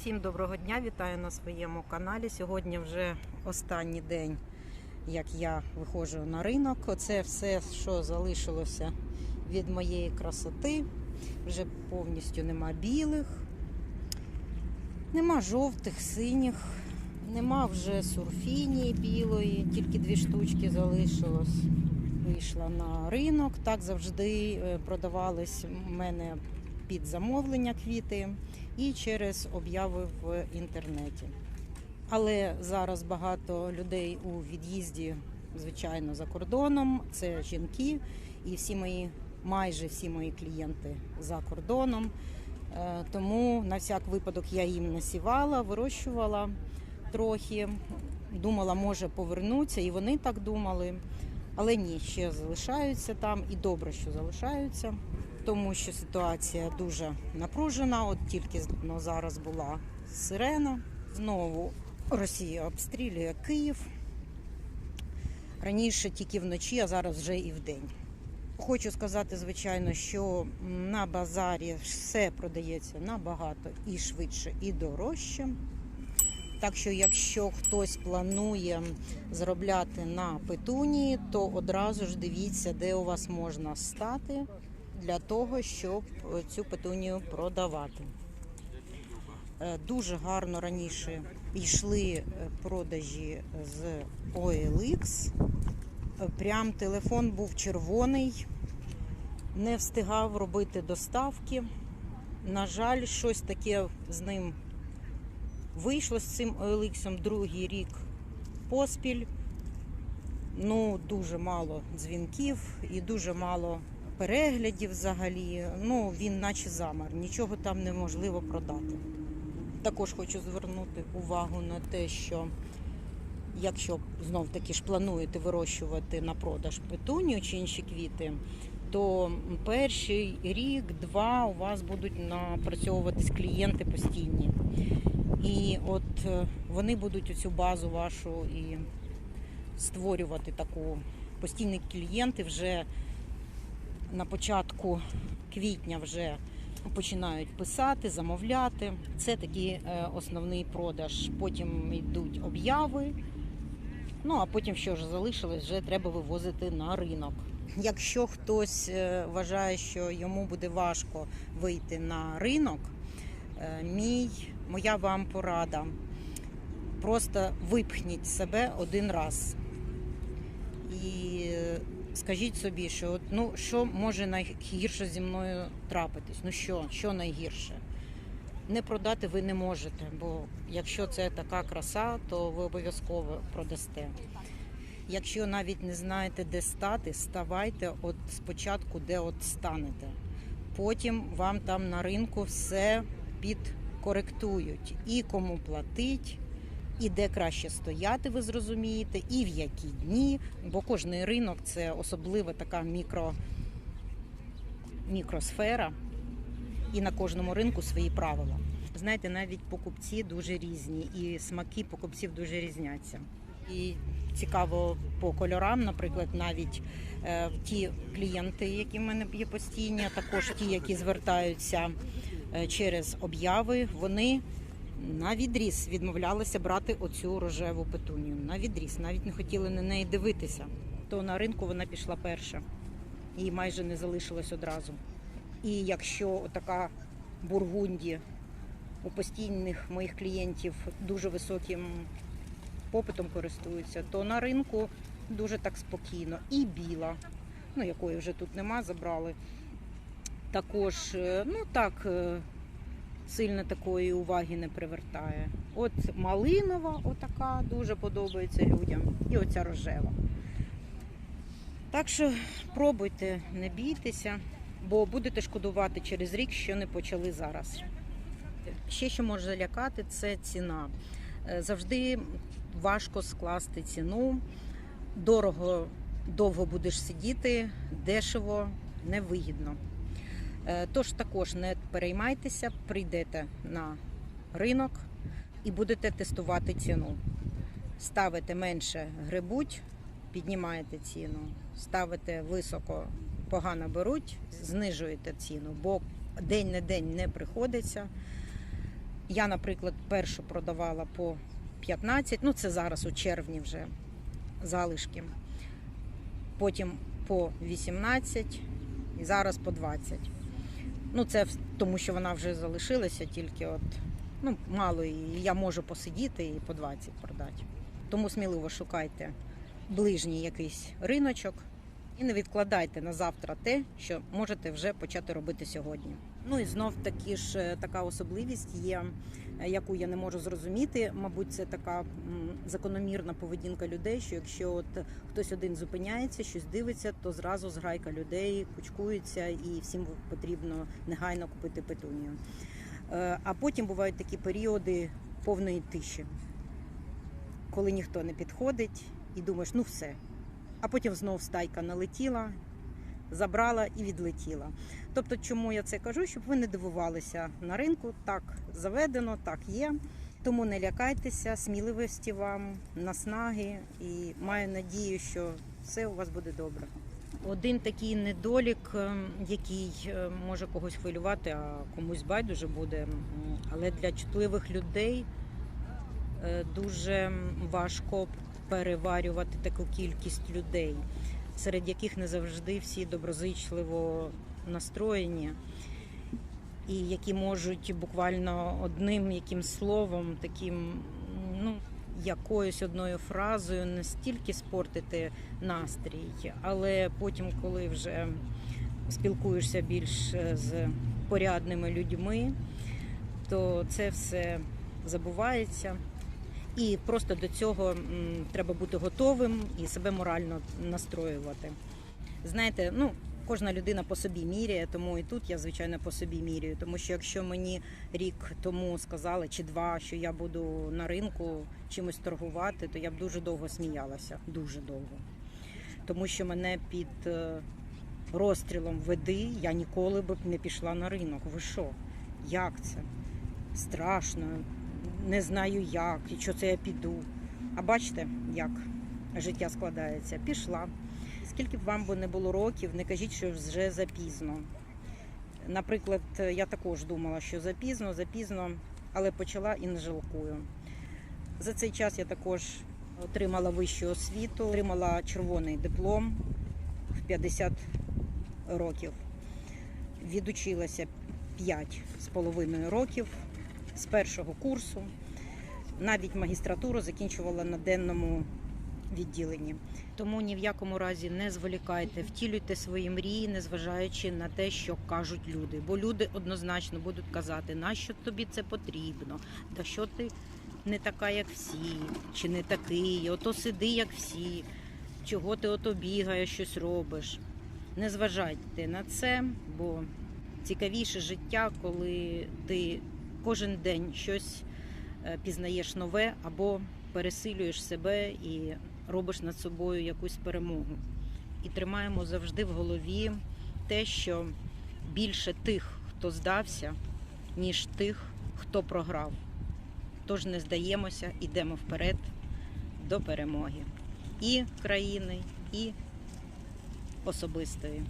Всім доброго дня, вітаю на своєму каналі. Сьогодні вже останній день, як я виходжу на ринок. Оце все, що залишилося від моєї красоти. Вже повністю нема білих, нема жовтих, синіх, нема вже сурфінії білої, тільки дві штучки залишилось. Вийшла на ринок. Так завжди е, продавались в мене під замовлення квіти і через обяви в інтернеті. Але зараз багато людей у від'їзді, звичайно, за кордоном. Це жінки, і всі мої, майже всі мої клієнти за кордоном. Е, Тому на всяк випадок я їм насівала, вирощувала трохи. Думала, може повернуться, і вони так думали. Але ні, ще залишаються там, і добре, що залишаються тому що ситуація дуже напружена. От тільки ну, зараз була сирена. Знову Росія обстрілює Київ. Раніше тільки вночі, а зараз вже і вдень. Хочу сказати, звичайно, що на базарі все продається набагато і швидше, і дорожче. Так що, якщо хтось планує заробляти на петунії, то одразу ж дивіться, де у вас можна стати для того, щоб цю петунію продавати. Е, Дуже гарно раніше йшли е, продажі з OLX. Е, Прям телефон був червоний, не встигав робити доставки. На жаль, щось таке з ним вийшло з цим OLX другий рік поспіль. Ну, дуже мало дзвінків і дуже мало переглядів взагалі. Ну, він наче замер, нічого там неможливо продати. Також хочу звернути увагу на те, що якщо знов таки ж плануєте вирощувати на продаж петунію чи інші квіти, то перший рік-два у вас будуть напрацьовуватись клієнти постійні. І от е, вони будуть цю базу вашу і створювати таку постійні клієнти вже на початку квітня вже починають писати, замовляти. Це такий е, основний продаж. Потім йдуть обяви. Ну а потім, що ж залишилось, вже треба вивозити на ринок. Якщо хтось е, вважає, що йому буде важко вийти на ринок, е, мій, моя вам порада. Просто випхніть себе один раз. І скажіть собі, що от, ну що може найгірше зі мною трапитись? Ну що, що найгірше? Не продати ви не можете, бо якщо це така краса, то ви обов'язково продасте. Якщо навіть не знаєте, де стати, ставайте от спочатку, де от станете. Потім вам там на ринку все підкоректують. І кому платить, і де краще стояти, ви зрозумієте, і в які дні, бо кожний ринок це особлива така мікро, мікросфера, і на кожному ринку свої правила. Знаєте, навіть покупці дуже різні, і смаки покупців дуже різняться. І цікаво по кольорам, наприклад, навіть е, ті клієнти, які в мене є постійні, а також ті, які звертаються е, через обяви, вони на відріз відмовлялися брати оцю рожеву петунію. На відріз, навіть не хотіли на неї дивитися. То на ринку вона пішла перша. Її майже не залишилось одразу. І якщо така бургунді у постійних моїх клієнтів дуже високим попитом користуються, то на ринку дуже так спокійно. І біла, ну якої вже тут нема, забрали. Також, е, ну так, е, сильно такої уваги не привертає. От малинова, отака, дуже подобається людям. І оця рожева. Так що пробуйте, не бійтеся, бо будете шкодувати через рік, що не почали зараз. Ще що може лякати, це ціна. Е, Завжди важко скласти ціну. Дорого, довго будеш сидіти, дешево, невигідно. Е, Тож також не переймайтеся, прийдете на ринок і будете тестувати ціну. Ставите менше грибуть, піднімаєте ціну, ставите високо, погано беруть, знижуєте ціну, бо день на день не приходиться. Я, наприклад, першу продавала по 15, ну це зараз у червні вже залишки. Потім по 18 і зараз по 20. Ну, це тому, що вона вже залишилася, тільки от ну, мало, і я можу посидіти і по 20 продати. Тому сміливо шукайте ближній якийсь риночок і не відкладайте на завтра те, що можете вже почати робити сьогодні. Ну і знов таки ж е, така особливість є, яку я не можу зрозуміти. Мабуть, це така закономірна поведінка людей, що якщо от хтось один зупиняється, щось дивиться, то зразу зграйка людей кучкується і всім потрібно негайно купити петунію. Е, А потім бувають такі періоди повної тиші, коли ніхто не підходить і думаєш, ну все. А потім знов стайка налетіла, забрала і відлетіла. Тобто, чому я це кажу? Щоб ви не дивувалися на ринку, так заведено, так є. Тому не лякайтеся, сміливості вам, наснаги і маю надію, що все у вас буде добре. Один такий недолік, ем, який е, може когось хвилювати, а комусь байдуже буде. Але для чутливих людей е, дуже важко переварювати таку кількість людей, серед яких не завжди всі доброзичливо настроєні, і які можуть буквально одним яким словом, таким ну, якоюсь одною фразою не стільки спортити настрій, але потім, коли вже спілкуєшся більш е, з порядними людьми, то це все забувається. І просто до цього треба бути готовим і себе морально настроювати. Знаєте, ну кожна людина по собі міряє, тому і тут я звичайно по собі міряю. Тому що якщо мені рік тому сказали чи два, що я буду на ринку чимось торгувати, то я б дуже довго сміялася, дуже довго. Тому що мене під е, розстрілом веди я ніколи б не пішла на ринок. Ви що? Як це? Страшно, не знаю як, і що це я піду. А бачите, як життя складається. Пішла. Скільки б вам би не було років, не кажіть, що вже запізно. Наприклад, я також думала, що запізно, запізно, але почала і не жалкую. За цей час я також отримала вищу освіту, отримала червоний диплом в 50 років. Відучилася 5 з половиною років з першого курсу. Навіть магістратуру закінчувала на денному відділенні. Тому ні в якому разі не зволікайте, втілюйте свої мрії, незважаючи на те, що кажуть люди. Бо люди однозначно будуть казати, нащо тобі це потрібно, та що ти не така, як всі, чи не такий, ото сиди, як всі, чого ти ото бігаєш, щось робиш. Не зважайте на це, бо цікавіше життя, коли ти кожен день щось е, пізнаєш нове або пересилюєш себе і робиш над собою якусь перемогу. І тримаємо завжди в голові те, що більше тих, хто здався, ніж тих, хто програв. Тож не здаємося, йдемо вперед до перемоги і країни, і особистої.